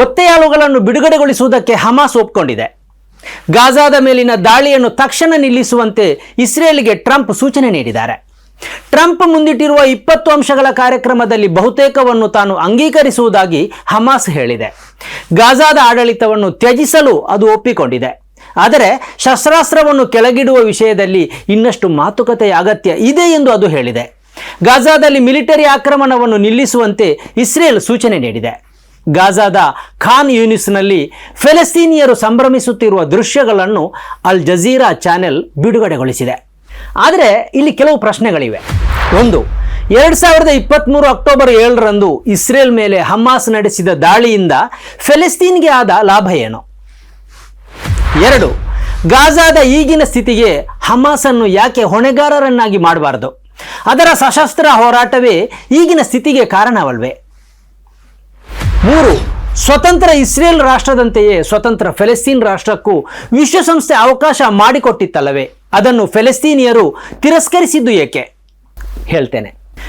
ಒತ್ತೆಯಾಳುಗಳನ್ನು ಬಿಡುಗಡೆಗೊಳಿಸುವುದಕ್ಕೆ Hamas ಒಪ್ಪಿಕೊಂಡಿದೆ ಗಾಜಾದ ಮೇಲಿನ ದಾಳಿಯನ್ನು ತಕ್ಷಣ ನಿಲ್ಲಿಸುವಂತೆ ಇಸ್ರೇಲ್ಗೆ ಟ್ರಂಪ್ ಸೂಚನೆ ನೀಡಿದ್ದಾರೆ. ಟ್ರಂಪ್ ಮುಂದಿಟ್ಟಿರುವ ಇಪ್ಪತ್ತು ಅಂಶಗಳ ಕಾರ್ಯಕ್ರಮದಲ್ಲಿ ಬಹುತೇಕವನ್ನು ತಾನು ಅಂಗೀಕರಿಸುವುದಾಗಿ ಹಮಾಸ್ ಹೇಳಿದೆ. ಗಾಜಾದ ಆಡಳಿತವನ್ನು ತ್ಯಜಿಸಲು ಅದು ಒಪ್ಪಿಕೊಂಡಿದೆ. ಆದರೆ ಶಸ್ತ್ರಾಸ್ತ್ರವನ್ನು ಕೆಳಗಿಡುವ ವಿಷಯದಲ್ಲಿ ಇನ್ನಷ್ಟು ಮಾತುಕತೆಯ ಅಗತ್ಯ ಇದೆ ಎಂದು ಅದು ಹೇಳಿದೆ. ಗಾಜಾದಲ್ಲಿ ಮಿಲಿಟರಿ ಆಕ್ರಮಣವನ್ನು ನಿಲ್ಲಿಸುವಂತೆ ಇಸ್ರೇಲ್ ಸೂಚನೆ ನೀಡಿದೆ. ಗಾಜಾದ ಖಾನ್ ಯೂನಿಸ್ನಲ್ಲಿ ಫೆಲಸ್ತೀನಿಯರು ಸಂಭ್ರಮಿಸುತ್ತಿರುವ ದೃಶ್ಯಗಳನ್ನು ಅಲ್ ಜಜೀರಾ ಚಾನೆಲ್ ಬಿಡುಗಡೆಗೊಳಿಸಿದೆ. ಆದರೆ ಇಲ್ಲಿ ಕೆಲವು ಪ್ರಶ್ನೆಗಳಿವೆ. ಒಂದು, ಎರಡು ಸಾವಿರದ ಇಪ್ಪತ್ತ್ಮೂರು ಅಕ್ಟೋಬರ್ ಏಳರಂದು ಇಸ್ರೇಲ್ ಮೇಲೆ ಹಮಾಸ್ ನಡೆಸಿದ ದಾಳಿಯಿಂದ ಫೆಲೆಸ್ತೀನ್ಗೆ ಆದ ಲಾಭ ಏನು? ಎರಡು, ಗಾಜಾದ ಈಗಿನ ಸ್ಥಿತಿಗೆ ಹಮಾಸನ್ನು ಯಾಕೆ ಹೊಣೆಗಾರರನ್ನಾಗಿ ಮಾಡಬಾರದು? ಅದರ ಸಶಸ್ತ್ರ ಹೋರಾಟವೇ ಈಗಿನ ಸ್ಥಿತಿಗೆ ಕಾರಣವಲ್ವೇ? ಮೂರು, ಸ್ವತಂತ್ರ ಇಸ್ರೇಲ್ ರಾಷ್ಟ್ರದಂತೆಯೇ ಸ್ವತಂತ್ರ ಫೆಲೆಸ್ತೀನ್ ರಾಷ್ಟ್ರಕ್ಕೂ ವಿಶ್ವಸಂಸ್ಥೆ ಅವಕಾಶ ಮಾಡಿಕೊಟ್ಟಿತ್ತಲ್ಲವೇ? ಅದನ್ನು ಫೆಲೆಸ್ತೀನಿಯರು ತಿರಸ್ಕರಿಸಿದ್ದು ಏಕೆ? ಹೇಳ್ತೇನೆ.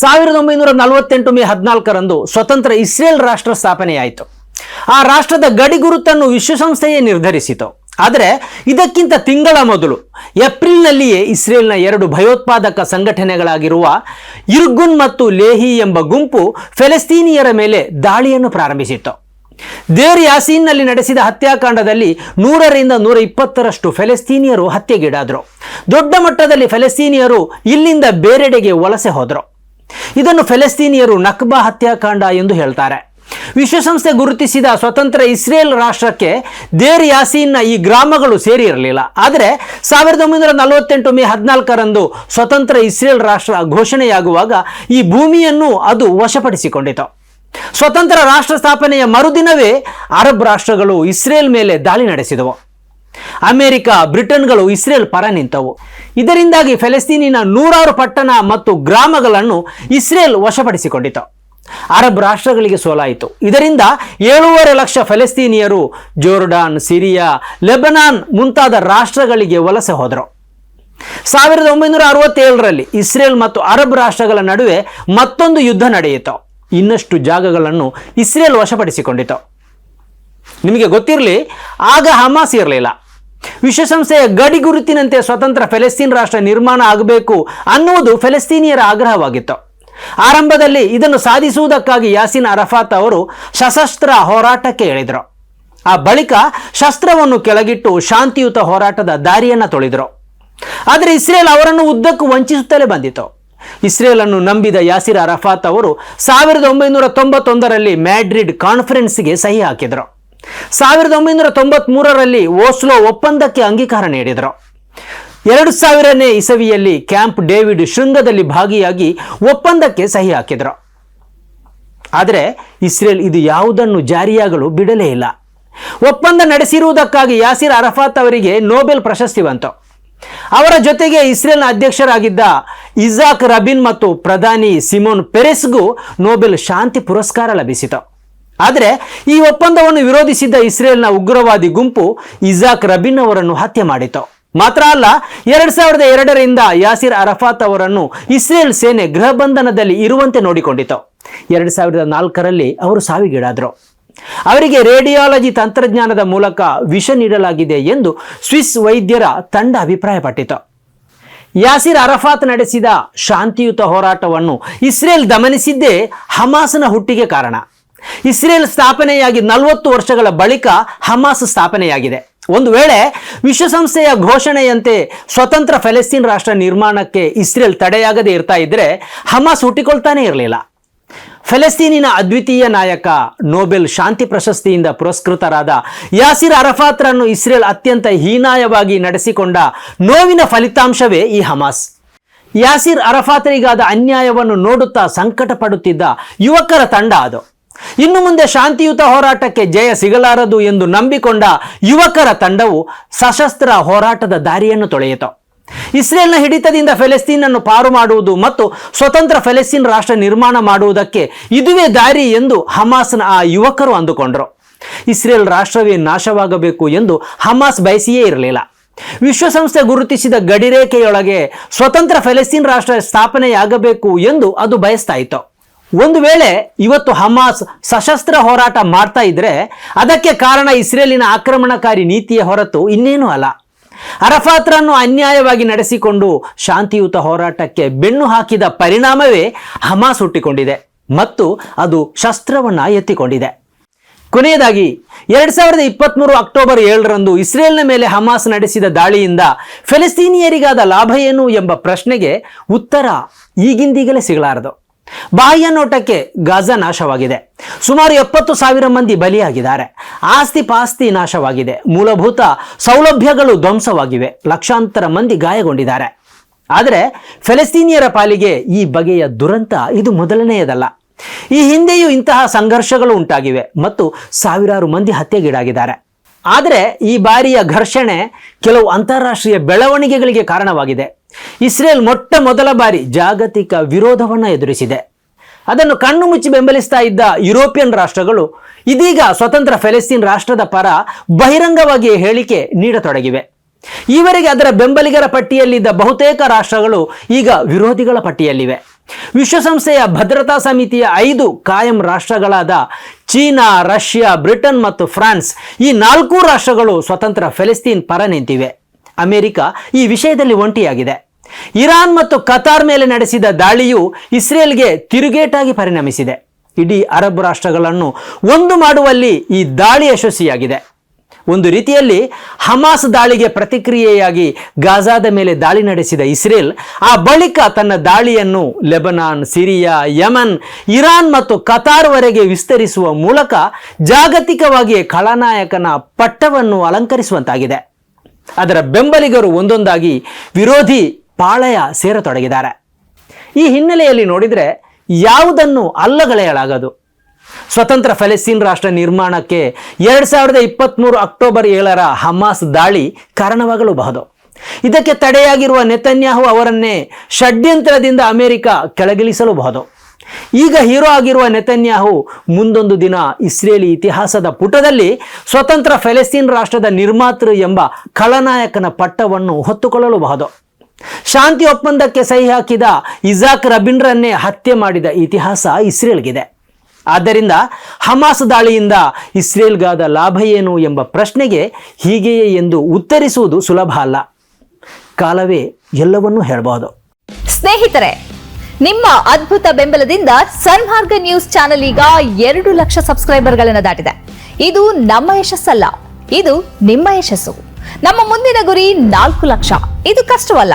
ಸಾವಿರದ ಒಂಬೈನೂರ ನಲವತ್ತೆಂಟು ಮೇ ಹದಿನಾಲ್ಕರಂದು ಸ್ವತಂತ್ರ ಇಸ್ರೇಲ್ ರಾಷ್ಟ್ರ ಸ್ಥಾಪನೆಯಾಯಿತು. ಆ ರಾಷ್ಟ್ರದ ಗಡಿ ಗುರುತನ್ನು ವಿಶ್ವಸಂಸ್ಥೆಯೇ ನಿರ್ಧರಿಸಿತು. ಆದರೆ ಇದಕ್ಕಿಂತ ತಿಂಗಳ ಮೊದಲು ಏಪ್ರಿಲ್ನಲ್ಲಿಯೇ ಇಸ್ರೇಲ್ನ ಎರಡು ಭಯೋತ್ಪಾದಕ ಸಂಘಟನೆಗಳಾಗಿರುವ ಇರ್ಗುನ್ ಮತ್ತು ಲೇಹಿ ಎಂಬ ಗುಂಪು ಫೆಲೆಸ್ತೀನಿಯರ ಮೇಲೆ ದಾಳಿಯನ್ನು ಪ್ರಾರಂಭಿಸಿತ್ತು. ದೇರ್ ಯಾಸೀನ್ನಲ್ಲಿ ನಡೆಸಿದ ಹತ್ಯಾಕಾಂಡದಲ್ಲಿ ನೂರರಿಂದ ನೂರ ಇಪ್ಪತ್ತರಷ್ಟು ಫೆಲೆಸ್ತೀನಿಯರು ಹತ್ಯೆಗೀಡಾದರು. ದೊಡ್ಡ ಮಟ್ಟದಲ್ಲಿ ಫೆಲೆಸ್ತೀನಿಯರು ಇಲ್ಲಿಂದ ಬೇರೆಡೆಗೆ ವಲಸೆ ಹೋದರು. ಇದನ್ನು ಫೆಲೆಸ್ತೀನಿಯರು ನಕ್ಬಾ ಹತ್ಯಾಕಾಂಡ ಎಂದು ಹೇಳ್ತಾರೆ. ವಿಶ್ವಸಂಸ್ಥೆ ಗುರುತಿಸಿದ ಸ್ವತಂತ್ರ ಇಸ್ರೇಲ್ ರಾಷ್ಟ್ರಕ್ಕೆ ದೇರ್ ಯಾಸೀನ್ನ ಈ ಗ್ರಾಮಗಳು ಸೇರಿರಲಿಲ್ಲ. ಆದರೆ ಸಾವಿರದ ಒಂಬೈನೂರ ನಲವತ್ತೆಂಟು ಮೇ ಹದಿನಾಲ್ಕರಂದು ಸ್ವತಂತ್ರ ಇಸ್ರೇಲ್ ರಾಷ್ಟ್ರ ಘೋಷಣೆಯಾಗುವಾಗ ಈ ಭೂಮಿಯನ್ನು ಅದು ವಶಪಡಿಸಿಕೊಂಡಿತು. ಸ್ವತಂತ್ರ ರಾಷ್ಟ್ರ ಸ್ಥಾಪನೆಯ ಮರುದಿನವೇ ಅರಬ್ ರಾಷ್ಟ್ರಗಳು ಇಸ್ರೇಲ್ ಮೇಲೆ ದಾಳಿ ನಡೆಸಿದವು. ಅಮೆರಿಕ, ಬ್ರಿಟನ್ಗಳು, ಇಸ್ರೇಲ್ ಪರ ನಿಂತವು. ಇದರಿಂದಾಗಿ ಫೆಲೆಸ್ತೀನಿನ ನೂರಾರು ಪಟ್ಟಣ ಮತ್ತು ಗ್ರಾಮಗಳನ್ನು ಇಸ್ರೇಲ್ ವಶಪಡಿಸಿಕೊಂಡಿತು. ಅರಬ್ ರಾಷ್ಟ್ರಗಳಿಗೆ ಸೋಲಾಯಿತು. ಇದರಿಂದ ಏಳೂವರೆ ಲಕ್ಷ ಫೆಲೆಸ್ತೀನಿಯರು ಜೋರ್ಡಾನ್, ಸಿರಿಯಾ, ಲೆಬನಾನ್ ಮುಂತಾದ ರಾಷ್ಟ್ರಗಳಿಗೆ ವಲಸೆ ಹೋದರು. ಸಾವಿರದ ಒಂಬೈನೂರ ಅರವತ್ತೇಳರಲ್ಲಿ ಇಸ್ರೇಲ್ ಮತ್ತು ಅರಬ್ ರಾಷ್ಟ್ರಗಳ ನಡುವೆ ಮತ್ತೊಂದು ಯುದ್ಧ ನಡೆಯಿತು. ಇನ್ನಷ್ಟು ಜಾಗಗಳನ್ನು ಇಸ್ರೇಲ್ ವಶಪಡಿಸಿಕೊಂಡಿತು. ನಿಮಗೆ ಗೊತ್ತಿರಲಿ, ಆಗ ಹಮಾಸ್ ಇರಲಿಲ್ಲ. ವಿಶ್ವಸಂಸ್ಥೆಯ ಗಡಿ ಗುರುತಿನಂತೆ ಸ್ವತಂತ್ರ ಫೆಲೆಸ್ತೀನ್ ರಾಷ್ಟ್ರ ನಿರ್ಮಾಣ ಆಗಬೇಕು ಅನ್ನುವುದು ಫೆಲೆಸ್ತೀನಿಯರ ಆಗ್ರಹವಾಗಿತ್ತು. ಆರಂಭದಲ್ಲಿ ಇದನ್ನು ಸಾಧಿಸುವುದಕ್ಕಾಗಿ ಯಾಸಿನ್ ಅರಫಾತ್ ಅವರು ಸಶಸ್ತ್ರ ಹೋರಾಟಕ್ಕೆ ಹೇಳಿದರು ಆ ಬಳಿಕ ಶಸ್ತ್ರವನ್ನು ಕೆಳಗಿಟ್ಟು ಶಾಂತಿಯುತ ಹೋರಾಟದ ದಾರಿಯನ್ನು ತೊಳೆದರು. ಆದರೆ ಇಸ್ರೇಲ್ ಅವರನ್ನು ಉದ್ದಕ್ಕೂ ವಂಚಿಸುತ್ತಲೇ ಬಂದಿತು ಇಸ್ರೇಲ್ ಅನ್ನು ನಂಬಿದ ಯಾಸಿರ್ ಅರಫಾತ್ ಅವರು ಸಾವಿರದ ಒಂಬೈನೂರ ತೊಂಬತ್ತೊಂದರಲ್ಲಿ ಮ್ಯಾಡ್ರಿಡ್ ಕಾನ್ಫರೆನ್ಸ್ಗೆ ಸಹಿ ಹಾಕಿದರು. ಸಾವಿರದ ಒಂಬೈನೂರ ತೊಂಬತ್ಮೂರರಲ್ಲಿ ಓಸ್ಲೋ ಒಪ್ಪಂದಕ್ಕೆ ಅಂಗೀಕಾರ ನೀಡಿದರು. ಎರಡು ಸಾವಿರನೇ ಇಸವಿಯಲ್ಲಿ ಕ್ಯಾಂಪ್ ಡೇವಿಡ್ ಶೃಂಗದಲ್ಲಿ ಭಾಗಿಯಾಗಿ ಒಪ್ಪಂದಕ್ಕೆ ಸಹಿ ಹಾಕಿದರು. ಆದರೆ ಇಸ್ರೇಲ್ ಇದು ಯಾವುದನ್ನು ಜಾರಿಯಾಗಲು ಬಿಡಲೇ ಇಲ್ಲ. ಒಪ್ಪಂದ ನಡೆಸಿರುವುದಕ್ಕಾಗಿ ಯಾಸಿರ್ ಅರಫಾತ್ ಅವರಿಗೆ ನೊಬೆಲ್ ಪ್ರಶಸ್ತಿ ಬಂತು. ಅವರ ಜೊತೆಗೆ ಇಸ್ರೇಲ್ನ ಅಧ್ಯಕ್ಷರಾಗಿದ್ದ ಇಜಾಕ್ ರಬಿನ್ ಮತ್ತು ಪ್ರಧಾನಿ ಸಿಮೋನ್ ಪೆರೆಸ್ಗೂ ನೋಬೆಲ್ ಶಾಂತಿ ಪುರಸ್ಕಾರ ಲಭಿಸಿತು. ಆದರೆ ಈ ಒಪ್ಪಂದವನ್ನು ವಿರೋಧಿಸಿದ್ದ ಇಸ್ರೇಲ್ನ ಉಗ್ರವಾದಿ ಗುಂಪು ಇಜಾಕ್ ರಬಿನ್ ಅವರನ್ನು ಹತ್ಯೆ ಮಾಡಿತು ಮಾತ್ರ ಅಲ್ಲ, ಎರಡ್ ಸಾವಿರದ ಎರಡರಿಂದ ಯಾಸಿರ್ ಅರಫಾತ್ ಅವರನ್ನು ಇಸ್ರೇಲ್ ಸೇನೆ ಗೃಹ ಬಂಧನದಲ್ಲಿ ಇರುವಂತೆ ನೋಡಿಕೊಂಡಿತು ಎರಡ್ ಸಾವಿರದ ನಾಲ್ಕರಲ್ಲಿ ಅವರು ಸಾವಿಗೀಡಾದರು. ಅವರಿಗೆ ರೇಡಿಯಾಲಜಿ ತಂತ್ರಜ್ಞಾನದ ಮೂಲಕ ವಿಷ ನೀಡಲಾಗಿದೆ ಎಂದು ಸ್ವಿಸ್ ವೈದ್ಯರ ತಂಡ ಅಭಿಪ್ರಾಯಪಟ್ಟಿತು ಯಾಸಿರ್ ಅರಫಾತ್ ನಡೆಸಿದ ಶಾಂತಿಯುತ ಹೋರಾಟವನ್ನು ಇಸ್ರೇಲ್ ದಮನಿಸಿದ್ದೇ ಹಮಾಸ್ನ ಹುಟ್ಟಿಗೆ ಕಾರಣ. ಇಸ್ರೇಲ್ ಸ್ಥಾಪನೆಯಾಗಿ ನಲವತ್ತು ವರ್ಷಗಳ ಬಳಿಕ ಹಮಾಸ್ ಸ್ಥಾಪನೆಯಾಗಿದೆ. ಒಂದು ವೇಳೆ ವಿಶ್ವಸಂಸ್ಥೆಯ ಘೋಷಣೆಯಂತೆ ಸ್ವತಂತ್ರ ಫೆಲೆಸ್ತೀನ್ ರಾಷ್ಟ್ರ ನಿರ್ಮಾಣಕ್ಕೆ ಇಸ್ರೇಲ್ ತಡೆಯಾಗದೆ ಇರ್ತಾ ಇದ್ರೆ ಹಮಾಸ್ ಹುಟ್ಟಿಕೊಳ್ತಾನೆ ಇರಲಿಲ್ಲ. ಫೆಲೆಸ್ತೀನಿನ ಅದ್ವಿತೀಯ ನಾಯಕ, ನೊಬೆಲ್ ಶಾಂತಿ ಪ್ರಶಸ್ತಿಯಿಂದ ಪುರಸ್ಕೃತರಾದ ಯಾಸಿರ್ ಅರಫಾತ್ರನ್ನು ಇಸ್ರೇಲ್ ಅತ್ಯಂತ ಹೀನಾಯವಾಗಿ ನಡೆಸಿಕೊಂಡ ನೋವಿನ ಫಲಿತಾಂಶವೇ ಈ ಹಮಾಸ್. ಯಾಸಿರ್ ಅರಫಾತ್ರಿಗಾದ ಅನ್ಯಾಯವನ್ನು ನೋಡುತ್ತಾ ಸಂಕಟ ಪಡುತ್ತಿದ್ದ ಯುವಕರ ತಂಡ ಅದು. ಇನ್ನು ಮುಂದೆ ಶಾಂತಿಯುತ ಹೋರಾಟಕ್ಕೆ ಜಯ ಸಿಗಲಾರದು ಎಂದು ನಂಬಿಕೊಂಡ ಯುವಕರ ತಂಡವು ಸಶಸ್ತ್ರ ಹೋರಾಟದ ದಾರಿಯನ್ನು ತೊಳೆಯಿತು. ಇಸ್ರೇಲ್ನ ಹಿಡಿತದಿಂದ ಫೆಲೆಸ್ತೀನ್ ಅನ್ನು ಪಾರು ಮಾಡುವುದು ಮತ್ತು ಸ್ವತಂತ್ರ ಫೆಲೆಸ್ತೀನ್ ರಾಷ್ಟ್ರ ನಿರ್ಮಾಣ ಮಾಡುವುದಕ್ಕೆ ಇದುವೇ ದಾರಿ ಎಂದು ಹಮಾಸ್ನ ಆ ಯುವಕರು ಅಂದುಕೊಂಡರು. ಇಸ್ರೇಲ್ ರಾಷ್ಟ್ರವೇ ನಾಶವಾಗಬೇಕು ಎಂದು ಹಮಾಸ್ ಬಯಸಿಯೇ ಇರಲಿಲ್ಲ. ವಿಶ್ವಸಂಸ್ಥೆ ಗುರುತಿಸಿದ ಗಡಿರೇಖೆಯೊಳಗೆ ಸ್ವತಂತ್ರ ಫೆಲೆಸ್ತೀನ್ ರಾಷ್ಟ್ರ ಸ್ಥಾಪನೆಯಾಗಬೇಕು ಎಂದು ಅದು ಬಯಸ್ತಾ ಇತ್ತು. ಒಂದು ವೇಳೆ ಇವತ್ತು ಹಮಾಸ್ ಸಶಸ್ತ್ರ ಹೋರಾಟ ಮಾಡ್ತಾ ಇದ್ರೆ ಅದಕ್ಕೆ ಕಾರಣ ಇಸ್ರೇಲಿನ ಆಕ್ರಮಣಕಾರಿ ನೀತಿಯ ಹೊರತು ಇನ್ನೇನೂ ಅಲ್ಲ. ಅರಫಾತ್ರನ್ನು ಅನ್ಯಾಯವಾಗಿ ನಡೆಸಿಕೊಂಡು ಶಾಂತಿಯುತ ಹೋರಾಟಕ್ಕೆ ಬೆನ್ನು ಹಾಕಿದ ಪರಿಣಾಮವೇ ಹಮಾಸ್ ಹುಟ್ಟಿಕೊಂಡಿದೆ ಮತ್ತು ಅದು ಶಸ್ತ್ರವನ್ನ ಎತ್ತಿಕೊಂಡಿದೆ. ಕೊನೆಯದಾಗಿ, ಎರಡ್ ಸಾವಿರದ ಇಪ್ಪತ್ತ್ಮೂರು ಅಕ್ಟೋಬರ್ ಏಳರಂದು ಇಸ್ರೇಲ್ನ ಮೇಲೆ ಹಮಾಸ್ ನಡೆಸಿದ ದಾಳಿಯಿಂದ ಫೆಲಿಸ್ತೀನಿಯರಿಗಾದ ಲಾಭ ಏನು ಎಂಬ ಪ್ರಶ್ನೆಗೆ ಉತ್ತರ ಈಗಿಂದೀಗಲೇ ಸಿಗಲಾರದು. ಬಾಹ್ಯ ನೋಟಕ್ಕೆ ಗಾಜಾ ನಾಶವಾಗಿದೆ. ಸುಮಾರು ಎಪ್ಪತ್ತು ಸಾವಿರ ಮಂದಿ ಬಲಿಯಾಗಿದ್ದಾರೆ. ಆಸ್ತಿ ಪಾಸ್ತಿ ನಾಶವಾಗಿದೆ. ಮೂಲಭೂತ ಸೌಲಭ್ಯಗಳು ಧ್ವಂಸವಾಗಿವೆ. ಲಕ್ಷಾಂತರ ಮಂದಿ ಗಾಯಗೊಂಡಿದ್ದಾರೆ. ಆದರೆ ಫೆಲೆಸ್ತೀನಿಯರ ಪಾಲಿಗೆ ಈ ಬಗೆಯ ದುರಂತ ಇದು ಮೊದಲನೆಯದಲ್ಲ. ಈ ಹಿಂದೆಯೂ ಇಂತಹ ಸಂಘರ್ಷಗಳು ಉಂಟಾಗಿವೆ ಮತ್ತು ಸಾವಿರಾರು ಮಂದಿ ಹತ್ಯೆಗೀಡಾಗಿದ್ದಾರೆ. ಆದರೆ ಈ ಬಾರಿಯ ಘರ್ಷಣೆ ಕೆಲವು ಅಂತಾರಾಷ್ಟ್ರೀಯ ಬೆಳವಣಿಗೆಗಳಿಗೆ ಕಾರಣವಾಗಿದೆ. ಇಸ್ರೇಲ್ ಮೊಟ್ಟ ಮೊದಲ ಬಾರಿ ಜಾಗತಿಕ ವಿರೋಧವನ್ನು ಎದುರಿಸಿದೆ. ಅದನ್ನು ಕಣ್ಣು ಮುಚ್ಚಿ ಬೆಂಬಲಿಸ್ತಾ ಇದ್ದ ಯುರೋಪಿಯನ್ ರಾಷ್ಟ್ರಗಳು ಇದೀಗ ಸ್ವತಂತ್ರ ಫೆಲೆಸ್ತೀನ್ ರಾಷ್ಟ್ರದ ಪರ ಬಹಿರಂಗವಾಗಿ ಹೇಳಿಕೆ ನೀಡತೊಡಗಿವೆ. ಈವರೆಗೆ ಅದರ ಬೆಂಬಲಿಗರ ಪಟ್ಟಿಯಲ್ಲಿದ್ದ ಬಹುತೇಕ ರಾಷ್ಟ್ರಗಳು ಈಗ ವಿರೋಧಿಗಳ ಪಟ್ಟಿಯಲ್ಲಿವೆ. ವಿಶ್ವಸಂಸ್ಥೆಯ ಭದ್ರತಾ ಸಮಿತಿಯ ಐದು ಕಾಯಂ ರಾಷ್ಟ್ರಗಳಾದ ಚೀನಾ, ರಷ್ಯಾ, ಬ್ರಿಟನ್ ಮತ್ತು ಫ್ರಾನ್ಸ್ ಈ ನಾಲ್ಕು ರಾಷ್ಟ್ರಗಳು ಸ್ವತಂತ್ರ ಫೆಲೆಸ್ತೀನ್ ಪರ ನಿಂತಿವೆ. ಅಮೆರಿಕ ಈ ವಿಷಯದಲ್ಲಿ ಒಂಟಿಯಾಗಿದೆ. ಇರಾನ್ ಮತ್ತು ಕತಾರ್ ಮೇಲೆ ನಡೆಸಿದ ದಾಳಿಯು ಇಸ್ರೇಲ್ಗೆ ತಿರುಗೇಟಾಗಿ ಪರಿಣಮಿಸಿದೆ. ಇಡೀ ಅರಬ್ ರಾಷ್ಟ್ರಗಳನ್ನು ಒಂದು ಮಾಡುವಲ್ಲಿ ಈ ದಾಳಿ ಯಶಸ್ವಿಯಾಗಿದೆ. ಒಂದು ರೀತಿಯಲ್ಲಿ ಹಮಾಸ್ ದಾಳಿಗೆ ಪ್ರತಿಕ್ರಿಯೆಯಾಗಿ ಗಾಜಾದ ಮೇಲೆ ದಾಳಿ ನಡೆಸಿದ ಇಸ್ರೇಲ್, ಆ ಬಳಿಕ ತನ್ನ ದಾಳಿಯನ್ನು ಲೆಬನಾನ್, ಸಿರಿಯಾ, ಯಮನ್, ಇರಾನ್ ಮತ್ತು ಕತಾರ್ವರೆಗೆ ವಿಸ್ತರಿಸುವ ಮೂಲಕ ಜಾಗತಿಕವಾಗಿ ಖಳನಾಯಕನ ಪಟ್ಟವನ್ನು ಅಲಂಕರಿಸುವಂತಾಗಿದೆ. ಅದರ ಬೆಂಬಲಿಗರು ಒಂದೊಂದಾಗಿ ವಿರೋಧಿ ಪಾಳಯ ಸೇರತೊಡಗಿದ್ದಾರೆ. ಈ ಹಿನ್ನೆಲೆಯಲ್ಲಿ ನೋಡಿದರೆ ಯಾವುದನ್ನು ಅಲ್ಲಗಳೆಯಲಾಗದು? ಸ್ವತಂತ್ರ ಫೆಲೆಸ್ತೀನ್ ರಾಷ್ಟ್ರ ನಿರ್ಮಾಣಕ್ಕೆ ಎರಡು ಸಾವಿರದ ಇಪ್ಪತ್ತ್ಮೂರು ಅಕ್ಟೋಬರ್ ಏಳರ ಹಮಾಸ್ ದಾಳಿ ಕಾರಣವಾಗಲೂಬಹುದು. ಇದಕ್ಕೆ ತಡೆಯಾಗಿರುವ ನೆತನ್ಯಾಹು ಅವರನ್ನೇ ಷಡ್ಯಂತ್ರದಿಂದ ಅಮೆರಿಕ ಕೆಳಗಿಳಿಸಲೂಬಹುದು. ಈಗ ಹೀರೋ ಆಗಿರುವ ನೆತನ್ಯಾಹು ಮುಂದೊಂದು ದಿನ ಇಸ್ರೇಲಿ ಇತಿಹಾಸದ ಪುಟದಲ್ಲಿ ಸ್ವತಂತ್ರ ಫೆಲೆಸ್ತೀನ್ ರಾಷ್ಟ್ರದ ನಿರ್ಮಾತೃ ಎಂಬ ಖಳನಾಯಕನ ಪಟ್ಟವನ್ನು ಹೊತ್ತುಕೊಳ್ಳಲೂಬಹುದು. ಶಾಂತಿ ಒಪ್ಪಂದಕ್ಕೆ ಸಹಿ ಹಾಕಿದ ಇಜಾಕ್ ರಬಿನ್ರನ್ನೇ ಹತ್ಯೆ ಮಾಡಿದ ಇತಿಹಾಸ ಇಸ್ರೇಲ್ಗಿದೆ. ಆದ್ದರಿಂದ ಹಮಾಸ್ ದಾಳಿಯಿಂದ ಇಸ್ರೇಲ್ಗಾದ ಲಾಭ ಏನು ಎಂಬ ಪ್ರಶ್ನೆಗೆ ಹೀಗೆಯೇ ಎಂದು ಉತ್ತರಿಸುವುದು ಸುಲಭ ಅಲ್ಲ. ಕಾಲವೇ ಎಲ್ಲವನ್ನೂ ಹೇಳಬಹುದು. ಸ್ನೇಹಿತರೆ, ನಿಮ್ಮ ಅದ್ಭುತ ಬೆಂಬಲದಿಂದ ಸನ್ಮಾರ್ಗ ನ್ಯೂಸ್ ಚಾನೆಲ್ ಈಗ ಎರಡು ಲಕ್ಷ ಸಬ್ಸ್ಕ್ರೈಬರ್ಗಳನ್ನು ದಾಟಿದೆ. ಇದು ನಮ್ಮ ಯಶಸ್ಸಲ್ಲ, ಇದು ನಿಮ್ಮ ಯಶಸ್ಸು. ನಮ್ಮ ಮುಂದಿನ ಗುರಿ ನಾಲ್ಕು ಲಕ್ಷ. ಇದು ಕಷ್ಟವಲ್ಲ.